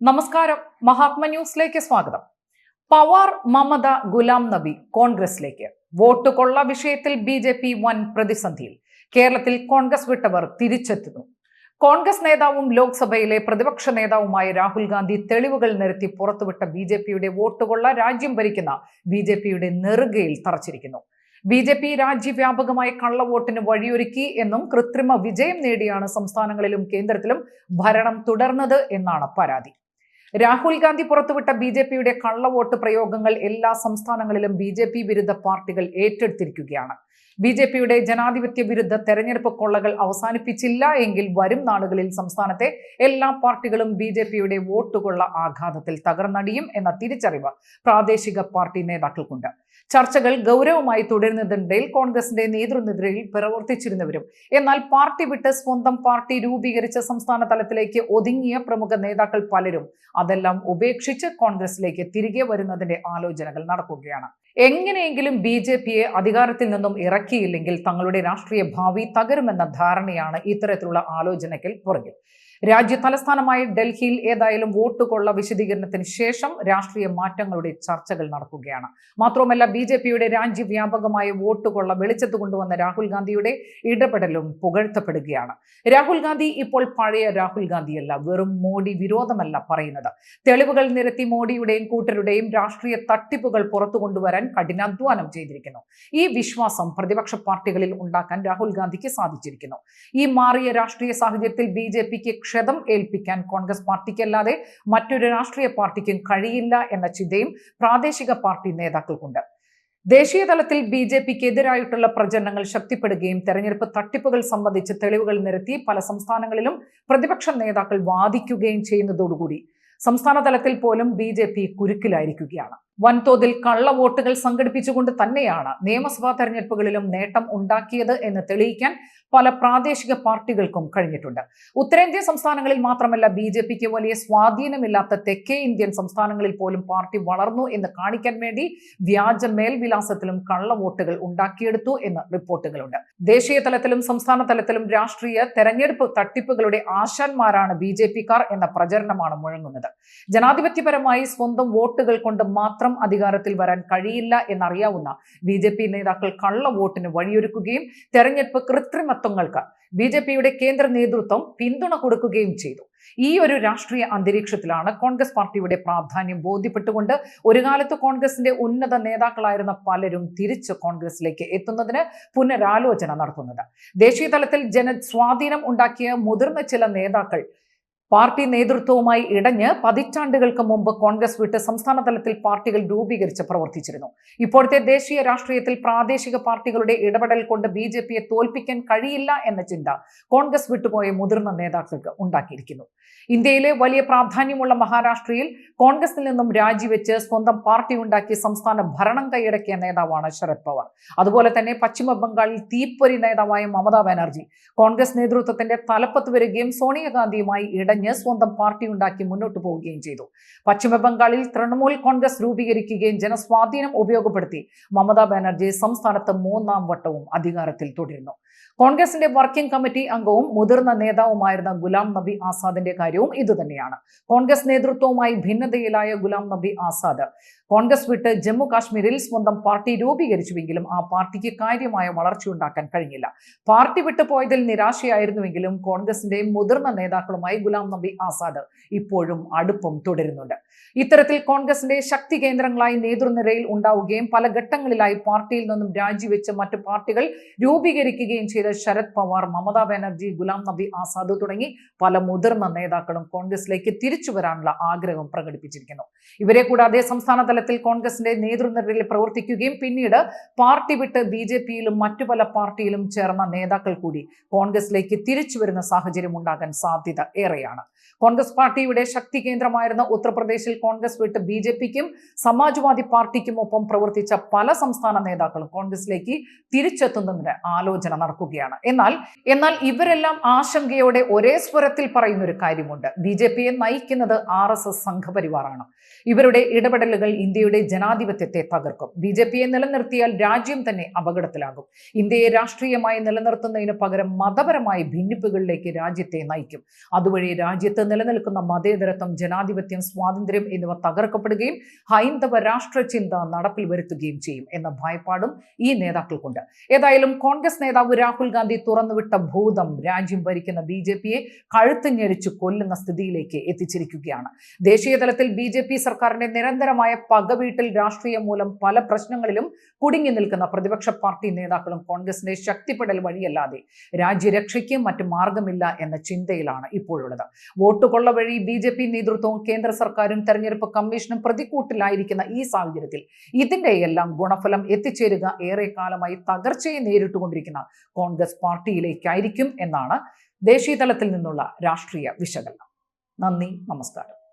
നമസ്കാരം. മഹാത്മ ന്യൂസിലേക്ക് സ്വാഗതം. പവാർ മമത ഗുലാം നബി കോൺഗ്രസിലേക്ക്. വോട്ട് കൊള്ള വിഷയത്തിൽ ബി ജെ പി വൻ പ്രതിസന്ധിയിൽ. കേരളത്തിൽ കോൺഗ്രസ് വിട്ടവർ തിരിച്ചെത്തുന്നു. കോൺഗ്രസ് നേതാവും ലോക്സഭയിലെ പ്രതിപക്ഷ നേതാവുമായ രാഹുൽ ഗാന്ധി തെളിവുകൾ നിരത്തി പുറത്തുവിട്ട ബി ജെ പിയുടെ വോട്ടുകൊള്ള രാജ്യം ഭരിക്കുന്ന ബി ജെ പിയുടെ നെറുകയിൽ തറച്ചിരിക്കുന്നു. ബി ജെ പി രാജ്യവ്യാപകമായി കള്ളവോട്ടിന് വഴിയൊരുക്കി എന്നും കൃത്രിമ വിജയം നേടിയാണ് സംസ്ഥാനങ്ങളിലും കേന്ദ്രത്തിലും ഭരണം തുടർന്നത് എന്നാണ് പരാതി. രാഹുൽ ഗാന്ധി പുറത്തുവിട്ട ബി ജെ പിയുടെ കള്ളവോട്ട് പ്രയോഗങ്ങൾ എല്ലാ സംസ്ഥാനങ്ങളിലും ബി ജെ പി വിരുദ്ധ പാർട്ടികൾ ഏറ്റെടുത്തിരിക്കുകയാണ്. ബി ജെ പിയുടെ ജനാധിപത്യ വിരുദ്ധ തെരഞ്ഞെടുപ്പ് കൊള്ളകൾ അവസാനിപ്പിച്ചില്ല എങ്കിൽ വരും നാളുകളിൽ സംസ്ഥാനത്തെ എല്ലാ പാർട്ടികളും ബി ജെ പിയുടെ വോട്ടുകൊള്ള ആഘാതത്തിൽ തകർന്നടിയും എന്ന തിരിച്ചറിവ് പ്രാദേശിക പാർട്ടി നേതാക്കൾക്കുണ്ട്. ചർച്ചകൾ ഗൗരവമായി തുടരുന്നതിനിടയിൽ കോൺഗ്രസിന്റെ നേതൃനിരയിൽ പ്രവർത്തിച്ചിരുന്നവരും. എന്നാൽ പാർട്ടി വിട്ട് സ്വന്തം പാർട്ടി രൂപീകരിച്ച സംസ്ഥാന തലത്തിലേക്ക് ഒതുങ്ങിയ പ്രമുഖ നേതാക്കൾ പലരും അതെല്ലാം ഉപേക്ഷിച്ച് കോൺഗ്രസിലേക്ക് തിരികെ വരുന്നതിന്റെ ആലോചനകൾ നടക്കുകയാണ്. എങ്ങനെയെങ്കിലും ബി ജെ പിയെ അധികാരത്തിൽ നിന്നും ഇറക്കിയില്ലെങ്കിൽ തങ്ങളുടെ രാഷ്ട്രീയ ഭാവി തകരുമെന്ന ധാരണയാണ് ഇത്തരത്തിലുള്ള ആലോചനയ്ക്ക് പുറകിൽ. രാജ്യ തലസ്ഥാനമായ ഡൽഹിയിൽ ഏതായാലും വോട്ട് കൊള്ള വിശദീകരണത്തിന് ശേഷം രാഷ്ട്രീയ മാറ്റങ്ങളുടെ ചർച്ചകൾ നടക്കുകയാണ്. മാത്രവുമല്ല ബി ജെ പിയുടെ രാജ്യവ്യാപകമായ വോട്ട് കൊള്ള വെളിച്ചത്ത് കൊണ്ടുവന്ന രാഹുൽ ഗാന്ധിയുടെ ഇടപെടലും പുകഴ്ത്തപ്പെടുകയാണ്. രാഹുൽ ഗാന്ധി ഇപ്പോൾ പഴയ രാഹുൽ ഗാന്ധിയല്ല വെറും മോഡി വിരോധമല്ല പറയുന്നത്. തെളിവുകൾ നിരത്തി മോഡിയുടെയും കൂട്ടരുടെയും രാഷ്ട്രീയ തട്ടിപ്പുകൾ പുറത്തു കൊണ്ടുവരാൻ കഠിനാധ്വാനം ചെയ്തിരിക്കുന്നു. ഈ വിശ്വാസം പ്രതിപക്ഷ പാർട്ടികളിൽ ഉണ്ടാക്കാൻ രാഹുൽ ഗാന്ധിക്ക് സാധിച്ചിരിക്കുന്നു. ഈ മാറിയ രാഷ്ട്രീയ സാഹചര്യത്തിൽ ബി ജെ പിക്ക് ക്ഷതം ഏൽപ്പിക്കാൻ കോൺഗ്രസ് പാർട്ടിക്കല്ലാതെ മറ്റൊരു രാഷ്ട്രീയ പാർട്ടിക്കും കഴിയില്ല എന്ന ചിന്തയും പ്രാദേശിക പാർട്ടി നേതാക്കൾക്കുണ്ട്. ദേശീയ തലത്തിൽ ബി ജെ പിക്ക് എതിരായിട്ടുള്ള പ്രചരണങ്ങൾ ശക്തിപ്പെടുകയും തെരഞ്ഞെടുപ്പ് തട്ടിപ്പുകൾ സംബന്ധിച്ച് തെളിവുകൾ നിരത്തി പല സംസ്ഥാനങ്ങളിലും പ്രതിപക്ഷ നേതാക്കൾ വാദിക്കുകയും ചെയ്യുന്നതോടുകൂടി സംസ്ഥാന തലത്തിൽ പോലും ബി ജെ പി കുരുക്കിലായിരിക്കുകയാണ്. വൻതോതിൽ കള്ളവോട്ടുകൾ സംഘടിപ്പിച്ചുകൊണ്ട് തന്നെയാണ് നിയമസഭാ തെരഞ്ഞെടുപ്പുകളിലും നേട്ടം ഉണ്ടാക്കിയത് എന്ന് തെളിയിക്കാൻ പല പ്രാദേശിക പാർട്ടികൾക്കും കഴിഞ്ഞിട്ടുണ്ട്. ഉത്തരേന്ത്യൻ സംസ്ഥാനങ്ങളിൽ മാത്രമല്ല ബി ജെ പിക്ക് വലിയ സ്വാധീനമില്ലാത്ത തെക്കേ ഇന്ത്യൻ സംസ്ഥാനങ്ങളിൽ പോലും പാർട്ടി വളർന്നു എന്ന് കാണിക്കാൻ വേണ്ടി വ്യാജ മേൽവിലാസത്തിലും കള്ളവോട്ടുകൾ ഉണ്ടാക്കിയെടുത്തു എന്ന് റിപ്പോർട്ടുകളുണ്ട്. ദേശീയ തലത്തിലും സംസ്ഥാന തലത്തിലും രാഷ്ട്രീയ തെരഞ്ഞെടുപ്പ് തട്ടിപ്പുകളുടെ ആശാന്മാരാണ് ബി ജെ പിക്കാർ എന്ന പ്രചരണമാണ് മുഴങ്ങുന്നത്. ജനാധിപത്യപരമായി സ്വന്തം വോട്ടുകൾ കൊണ്ട് മാത്രം അധികാരത്തിൽ വരാൻ കഴിയില്ല എന്നറിയാവുന്ന ബി ജെ പി നേതാക്കൾ കള്ള വോട്ടിന് വഴിയൊരുക്കുകയും തെരഞ്ഞെടുപ്പ് കൃത്രിമത്വങ്ങൾക്ക് ബി ജെ പിയുടെ കേന്ദ്ര നേതൃത്വം പിന്തുണ കൊടുക്കുകയും ചെയ്തു. ഈ ഒരു രാഷ്ട്രീയ അന്തരീക്ഷത്തിലാണ് കോൺഗ്രസ് പാർട്ടിയുടെ പ്രാധാന്യം ബോധ്യപ്പെട്ടുകൊണ്ട് ഒരു കാലത്ത് കോൺഗ്രസിന്റെ ഉന്നത നേതാക്കളായിരുന്ന പലരും തിരിച്ച് കോൺഗ്രസിലേക്ക് എത്തുന്നതിന് പുനരാലോചന നടത്തുന്നത്. ദേശീയ തലത്തിൽ ജനസ്വാധീനം ഉണ്ടാക്കിയ മുതിർന്ന ചില നേതാക്കൾ പാർട്ടി നേതൃത്വവുമായി ഇടഞ്ഞ് പതിറ്റാണ്ടുകൾക്ക് മുമ്പ് കോൺഗ്രസ് വിട്ട് സംസ്ഥാന തലത്തിൽ പാർട്ടികൾ രൂപീകരിച്ച് പ്രവർത്തിച്ചിരുന്നു. ഇപ്പോഴത്തെ ദേശീയ രാഷ്ട്രീയത്തിൽ പ്രാദേശിക പാർട്ടികളുടെ ഇടപെടൽ കൊണ്ട് ബി ജെ പിയെ തോൽപ്പിക്കാൻ കഴിയില്ല എന്ന ചിന്ത കോൺഗ്രസ് വിട്ടുപോയ മുതിർന്ന നേതാക്കൾക്ക് ഉണ്ടാക്കിയിരിക്കുന്നു. ഇന്ത്യയിലെ വലിയ പ്രാധാന്യമുള്ള മഹാരാഷ്ട്രയിൽ കോൺഗ്രസിൽ നിന്നും രാജിവെച്ച് സ്വന്തം പാർട്ടി ഉണ്ടാക്കി സംസ്ഥാന ഭരണം കൈയടക്കിയ നേതാവാണ് ശരത് പവാർ. അതുപോലെ തന്നെ പശ്ചിമ ബംഗാളിൽ തീപ്പൊരി നേതാവായ മമതാ ബാനർജി കോൺഗ്രസ് നേതൃത്വത്തിന്റെ തലപ്പത്ത് വരികയും സോണിയാഗാന്ധിയുമായി ഇടഞ്ഞ് സ്വന്തം പാർട്ടി ഉണ്ടാക്കി മുന്നോട്ട് പോവുകയും ചെയ്തു. പശ്ചിമബംഗാളിൽ തൃണമൂൽ കോൺഗ്രസ് രൂപീകരിക്കുകയും ജനസ്വാധീനം ഉപയോഗപ്പെടുത്തി മമതാ ബാനർജി സംസ്ഥാനത്ത് മൂന്നാം വട്ടവും അധികാരത്തിൽ തുടരുന്നു. കോൺഗ്രസിന്റെ വർക്കിംഗ് കമ്മിറ്റി അംഗവും മുതിർന്ന നേതാവുമായിരുന്ന ഗുലാം നബി ആസാദിന്റെ കാര്യവും ഇതുതന്നെയാണ് കോൺഗ്രസ് നേതൃത്വവുമായി ഭിന്നതയിലായ ഗുലാം നബി ആസാദ് കോൺഗ്രസ് വിട്ട് ജമ്മു കാശ്മീരിൽ സ്വന്തം പാർട്ടി രൂപീകരിച്ചുവെങ്കിലും ആ പാർട്ടിക്ക് കാര്യമായ വളർച്ചയുണ്ടാക്കാൻ കഴിഞ്ഞില്ല. പാർട്ടി വിട്ടു പോയതിൽ നിരാശയായിരുന്നുവെങ്കിലും കോൺഗ്രസിന്റെ മുതിർന്ന നേതാക്കളുമായി ഗുലാം നബി ആസാദ് ഇപ്പോഴും അടുപ്പം തുടരുന്നുണ്ട്. ഇത്തരത്തിൽ കോൺഗ്രസിന്റെ ശക്തി കേന്ദ്രങ്ങളായി നേതൃനിരയിൽ ഉണ്ടാവുകയും പല ഘട്ടങ്ങളിലായി പാർട്ടിയിൽ നിന്നും രാജിവെച്ച് മറ്റു പാർട്ടികൾ രൂപീകരിക്കുകയും ചെയ്ത ശരത് പവാർ മമതാ ബാനർജി ഗുലാം നബി ആസാദ് തുടങ്ങി പല മുതിർന്ന നേതാക്കളും കോൺഗ്രസിലേക്ക് തിരിച്ചു വരാനുള്ള ആഗ്രഹം പ്രകടിപ്പിച്ചിരിക്കുന്നു. ഇവരെ കൂടാതെ സംസ്ഥാന തലത്തിൽ കോൺഗ്രസിന്റെ നേതൃനിരയിൽ പ്രവർത്തിക്കുകയും പിന്നീട് പാർട്ടി വിട്ട് ബി ജെ പിയിലും മറ്റു പല പാർട്ടിയിലും ചേർന്ന നേതാക്കൾ കൂടി കോൺഗ്രസിലേക്ക് തിരിച്ചു വരുന്ന സാഹചര്യം ഉണ്ടാകാൻ സാധ്യത ഏറെയാണ്. കോൺഗ്രസ് പാർട്ടിയുടെ ശക്തി കേന്ദ്രമായിരുന്ന ഉത്തർപ്രദേശിൽ കോൺഗ്രസ് വിട്ട് ബി ജെ പിക്കും സമാജ്വാദി പാർട്ടിക്കും ഒപ്പം പ്രവർത്തിച്ച പല സംസ്ഥാന നേതാക്കളും കോൺഗ്രസിലേക്ക് തിരിച്ചെത്തുന്നതിന് ആലോചന നടക്കുകയാണ്. എന്നാൽ എന്നാൽ ഇവരെല്ലാം ആശങ്കയോടെ ഒരേ സ്വരത്തിൽ പറയുന്ന ഒരു കാര്യമുണ്ട്. ബി ജെ പിയെ നയിക്കുന്നത് ആർ എസ് എസ് സംഘപരിവാറാണ്. ഇവരുടെ ഇടപെടലുകൾ ഇന്ത്യയുടെ ജനാധിപത്യത്തെ തകർക്കും. ബി ജെ പിയെ നിലനിർത്തിയാൽ രാജ്യം തന്നെ അപകടത്തിലാകും. ഇന്ത്യയെ രാഷ്ട്രീയമായി നിലനിർത്തുന്നതിന് പകരം മതപരമായ ഭിന്നിപ്പുകളിലേക്ക് രാജ്യത്തെ നയിക്കും. അതുവഴി രാജ്യത്ത് നിലനിൽക്കുന്ന മതേതരത്വം ജനാധിപത്യം സ്വാതന്ത്ര്യം എന്നിവ തകർക്കപ്പെടുകയും ഹൈന്ദവ രാഷ്ട്ര ചിന്ത നടപ്പിൽ വരുത്തുകയും ചെയ്യും എന്ന ഭയപ്പാടും ഈ നേതാക്കൾക്കുണ്ട്. ഏതായാലും കോൺഗ്രസ് നേതാവ് രാഹുൽ ഗാന്ധി തുറന്നുവിട്ട ഭൂതം രാജ്യം ഭരിക്കുന്ന ബി ജെ പിയെ കഴുത്തുഞ്ഞെരിച്ചു കൊല്ലുന്ന സ്ഥിതിയിലേക്ക് എത്തിച്ചിരിക്കുകയാണ്. ദേശീയ തലത്തിൽ ബി ജെ പി സർക്കാരിന്റെ നിരന്തരമായ പകവീട്ടിൽ രാഷ്ട്രീയം മൂലം പല പ്രശ്നങ്ങളിലും കുടുങ്ങി നിൽക്കുന്ന പ്രതിപക്ഷ പാർട്ടി നേതാക്കളും കോൺഗ്രസിന്റെ ശക്തിപ്പെടൽ വഴിയല്ലാതെ രാജ്യരക്ഷയ്ക്ക് മറ്റു മാർഗമില്ല എന്ന ചിന്തയിലാണ് ഇപ്പോഴുള്ളത്. വോട്ട് കൊള്ള വഴി ബി ജെ പി നേതൃത്വവും കേന്ദ്ര സർക്കാരും തെരഞ്ഞെടുപ്പ് കമ്മീഷനും പ്രതിക്കൂട്ടിലായിരിക്കുന്ന ഈ സാഹചര്യത്തിൽ ഇതിന്റെയെല്ലാം ഗുണഫലം എത്തിച്ചേരുക ഏറെ കാലമായി തകർച്ചയെ നേരിട്ടുകൊണ്ടിരിക്കുന്ന കോൺഗ്രസ് പാർട്ടിയിലേക്കായിരിക്കും എന്നാണ് ദേശീയതലത്തിൽ നിന്നുള്ള രാഷ്ട്രീയ വിശകലനം. നന്ദി നമസ്കാരം.